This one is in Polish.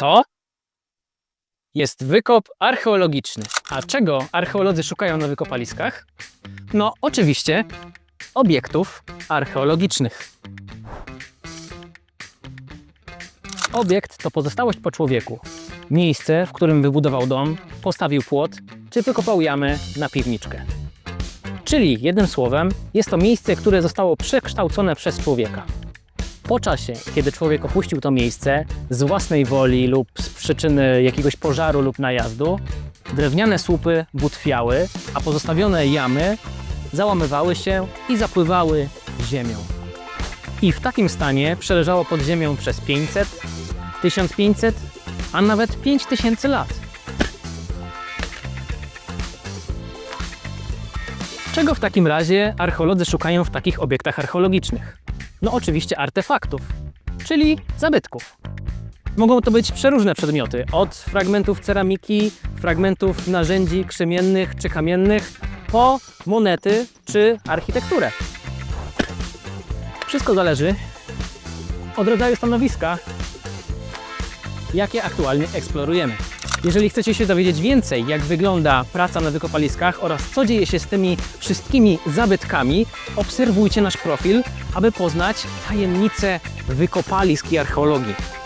to jest wykop archeologiczny. A czego archeolodzy szukają na wykopaliskach? No, oczywiście obiektów archeologicznych. Obiekt to pozostałość po człowieku. Miejsce, w którym wybudował dom, postawił płot czy wykopał jamę na piwniczkę. Czyli, jednym słowem, jest to miejsce, które zostało przekształcone przez człowieka. Po czasie, kiedy człowiek opuścił to miejsce z własnej woli lub z przyczyny jakiegoś pożaru lub najazdu, drewniane słupy butwiały, a pozostawione jamy załamywały się i zapływały ziemią. I w takim stanie przeleżało pod ziemią przez 500, 1500, a nawet 5000 lat. Czego w takim razie archeolodzy szukają w takich obiektach archeologicznych? No oczywiście artefaktów, czyli zabytków. Mogą to być przeróżne przedmioty, od fragmentów ceramiki, fragmentów narzędzi krzemiennych czy kamiennych, po monety czy architekturę. Wszystko zależy od rodzaju stanowiska, jakie aktualnie eksplorujemy. Jeżeli chcecie się dowiedzieć więcej, jak wygląda praca na wykopaliskach oraz co dzieje się z tymi wszystkimi zabytkami, obserwujcie nasz profil, aby poznać tajemnice wykopalisk i archeologii.